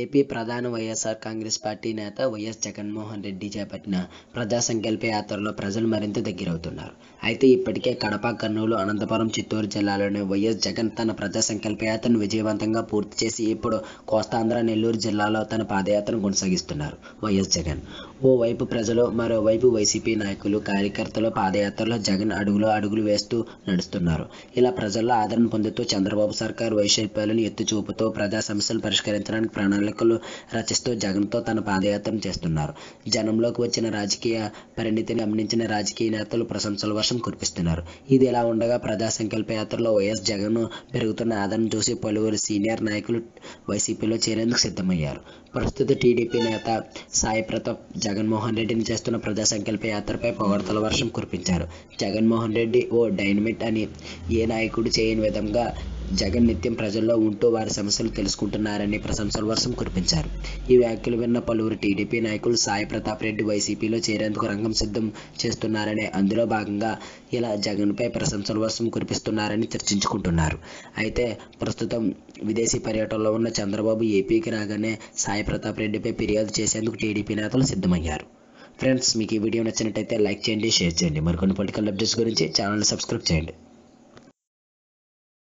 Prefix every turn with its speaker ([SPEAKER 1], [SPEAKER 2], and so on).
[SPEAKER 1] AP ప్రధాన YSR Congress party నేత YS Jaganmohan Reddy చేపట్టిన ప్రజా సంకల్ప యాత్రలో ప్రజలు మరింత దగ్గరవుతున్నారు. అయితే ఇప్పటికే కడప కర్నూలు అనంతపురం చిత్తూరు జిల్లాలోని వైఎస్ జగన్ తన ప్రజా సంకల్ప యాత్రను విజయవంతంగా పూర్తి చేసి ఇప్పుడు కోస్తాంధ్ర నెల్లూరు జిల్లాలో తన పాదయాత్రను కొనసాగిస్తున్నారు వైఎస్ జగన్. ఓవైపు ప్రజలు మరోవైపు వైసీపీ నాయకులు కార్యకర్తలు పాదయాత్రలో జగన్ అడుగులో అడుగులు వేస్తూ నడుస్తున్నారు. ఇలా ప్రజల్లో ఆదరణ పొందుతూ చంద్రబాబు సర్కార్ వైశల్పాలను ఎత్తుచూపుతో ప్రజా సమస్యలు పరిష్కరించడానికి ప్రణాళికలు రచిస్తూ జగన్తో తన పాదయాత్ర చేస్తున్నారు. జనంలోకి వచ్చిన రాజకీయ పరిణితిని గమనించిన రాజకీయ నేతలు ప్రశంసల వర్షం కురిపిస్తున్నారు. ఇది ఇలా ఉండగా ప్రజా సంకల్ప యాత్రలో వైఎస్ జగన్ పెరుగుతున్న ఆదరణ చూసి పలువురు సీనియర్ నాయకులు వైసీపీలో చేరేందుకు సిద్ధమయ్యారు. ప్రస్తుత టీడీపీ నేత సాయి ప్రతాప్ జగన్మోహన్ రెడ్డిని చేస్తున్న ప్రజా సంకల్ప యాత్రపై పొగడతల వర్షం కురిపించారు. జగన్మోహన్ రెడ్డి ఓ డైనమిట్ అని ఏ నాయకుడు చేయని విధంగా జగన్ నిత్యం ప్రజల్లో ఉంటూ వారి సమస్యలు తెలుసుకుంటున్నారని ప్రశంసల వర్షం కురిపించారు. ఈ వ్యాఖ్యలు విన్న పలువురు టీడీపీ నాయకులు సాయి ప్రతాప్ రెడ్డి వైసీపీలో చేరేందుకు రంగం సిద్ధం చేస్తున్నారని అందులో భాగంగా ఇలా జగన్పై ప్రశంసల వర్షం కురిపిస్తున్నారని చర్చించుకుంటున్నారు. అయితే ప్రస్తుతం విదేశీ పర్యటనలో ఉన్న చంద్రబాబు ఏపీకి రాగానే సాయి ప్రతాప్ రెడ్డిపై ఫిర్యాదు చేసేందుకు టీడీపీ నేతలు సిద్ధమయ్యారు. ఫ్రెండ్స్ మీకు ఈ వీడియో నచ్చినట్టయితే లైక్ చేయండి షేర్ చేయండి. మరికొన్ని పొలిటికల్ అప్డేట్స్ గురించి ఛానల్ని సబ్స్క్రైబ్ చేయండి.